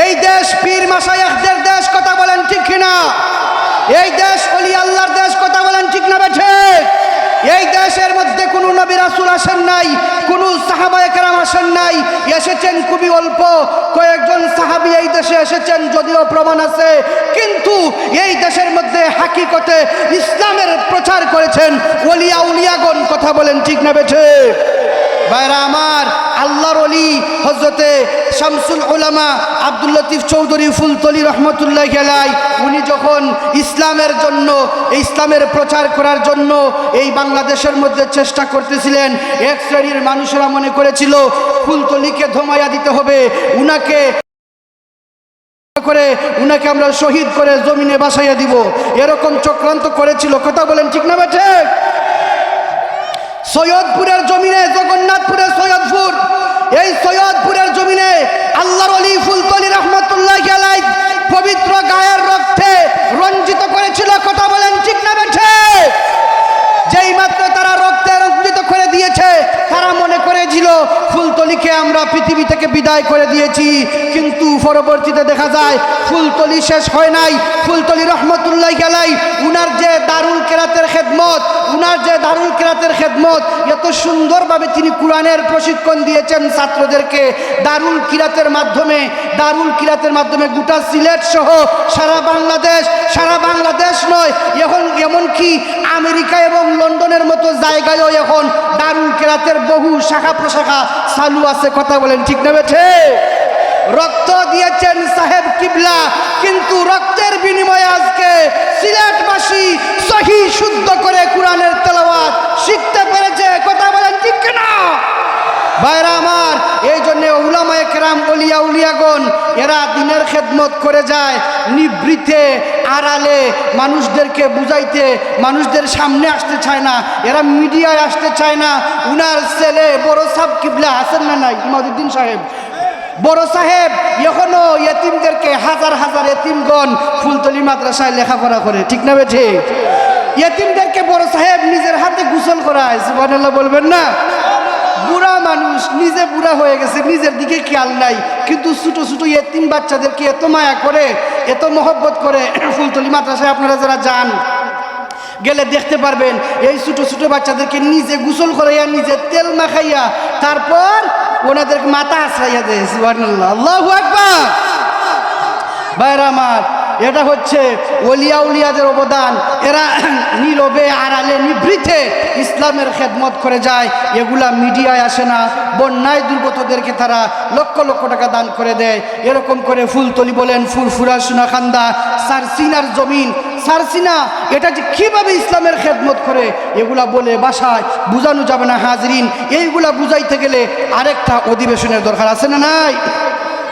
এই দেশ পীর মাসায়াকদের দেশ কথা বলেন ঠিক কিনা? এই দেশ অলি আল্লাহর দেশ কথা বলেন ঠিক না বেঠে? এই দেশের মধ্যে কোনো নবী রাসুল আসেন নাই, কোনো সাহাবায়ে কেরাম আসেন নাই, এসেছেন খুবই অল্প, কয়েকজন সাহাবি এই দেশে এসেছেন যদিও প্রমাণ আছে, কিন্তু এই দেশের মধ্যে হাকিকতে ইসলামের প্রচার করেছেন ওলিয়া উলিয়াগণ, কথা বলেন ঠিক না বেঠে? ভাইরা আমার, আল্লাহর অলি হজরতে শামসুল ওলামা আব্দুল লতিফ চৌধুরী ফুলতলি রহমতুল্লাহ গেলাই উনি যখন ইসলামের জন্য, ইসলামের প্রচার করার জন্য এই বাংলাদেশের মধ্যে চেষ্টা করতেছিলেন, এক শ্রেণির মানুষেরা মনে করেছিল, ফুলতলিকে ধমাইয়া দিতে হবে, উনাকে করে, উনাকে আমরা শহীদ করে জমিনে বাসাইয়া দিব। এরকম চক্রান্ত করেছিল, কথা বলেন ঠিক না বেঠে সৈয়দপুরের জমিনে, জগন্নাথপুরের সৈয়দপুর। এই সৈয়দপুরের জমিনে আল্লাহর অলি ফুলতলি রহমতুল্লাহ গেলাই পবিত্র গায়ের রক্তে রঞ্জিত করেছিল। কথা বলেন ঠিক না বেঠে? যেই মাত্র তারা রক্তে রঞ্জিত করে দিয়েছে, তারা মনে করেছিল, ফুলতলিকে আমরা পৃথিবী থেকে বিদায় করে দিয়েছি। কিন্তু পরবর্তীতে দেখা যায়, ফুলতলি শেষ হয় নাই। ফুলতলি রহমতুল্লাহ উনার যে দারুল কেরাতের খেদমত, উনার যে দারুল কেরাতের খেদমত, এত সুন্দরভাবে তিনি কোরআনের প্রশিক্ষণ দিয়েছেন ছাত্রদেরকে। দারুল কিরাতের মাধ্যমে, দারুল কিরাতের মাধ্যমে গোটা সিলেট সহ সারা বাংলাদেশ সারা বাংলাদেশ নয়, এখন এমনকি আমেরিকা এবং লন্ডনের মতো জায়গায়ও এখন দারুল কেরাতের বহু শাখা প্রশাখা চালু আছে, কথা বলেন ঠিক না বেঠে? রক্ত দিয়েছেন সাহেব কিবলা, কিন্তু রক্তের বিনিময়ে আজকে সহি শুদ্ধ করে কোরআনের তেলাওয়াত শিখতে পেরেছে। কথা বলেন ঠিক না ভাইরা আমার, এই জন্য উলামায়ে কেরাম অলিয়া উলিয়াগণ, এরা দিনের খেদমত করে যায় নিবৃতে আড়ালে, মানুষদেরকে বুঝাইতে, মানুষদের সামনে আসতে চায় না, এরা মিডিয়ায় আসতে চায় না। উনার ছেলে বড় সাব কিবলা আছেন না নাই? ইমাদুদ্দিন সাহেব। বড় সাহেব এখনও এতিমদেরকে হাজার হাজার এতিমগণ ফুলতলি মাদ্রাসায় লেখাপড়া করে, ঠিক না বেঠে? এতিমদেরকে বড় সাহেব নিজের হাতে গোসল করায়, সুবহানাল্লাহ বলবেন না? বুড়া মানুষ, নিজে বুড়া হয়ে গেছে, নিজের দিকে খেয়াল নাই। কিন্তু ছোটো ছোটো এতিম বাচ্চাদেরকে এত মায়া করে, এত মহব্বত করে, ফুলতলি মাদ্রাসায় আপনারা যারা যান, গেলে দেখতে পারবেন, এই ছোটো ছোটো বাচ্চাদেরকে নিজে গোসল করাইয়া, নিজে তেল মাখাইয়া, তারপর ওনাদেরকে মাথা আশ্রাইয়া দেয়, সুবহানাল্লাহ। আল্লাহু আকবার! বাইরা আমার এটা হচ্ছে ওলিয়া উলিয়াদের অবদান। এরা নীরবে, আড়ালে, নিভৃতে ইসলামের খেদমত করে যায়। এগুলা মিডিয়ায় আসে না। বন্যায় দুর্গতদেরকে তারা লক্ষ লক্ষ টাকা দান করে দেয়। এরকম করে ফুলতলি বলেন, ফুরফুরা, সুনাখান্দা, সারসিনার জমিন। সারসিনা, এটা যে কীভাবে ইসলামের খেদমত করে, এগুলা বলে বাসায় বোঝানো যাবে না, হাজরিন। এইগুলা বুঝাইতে গেলে আরেকটা অধিবেশনের দরকার আছে না নাই?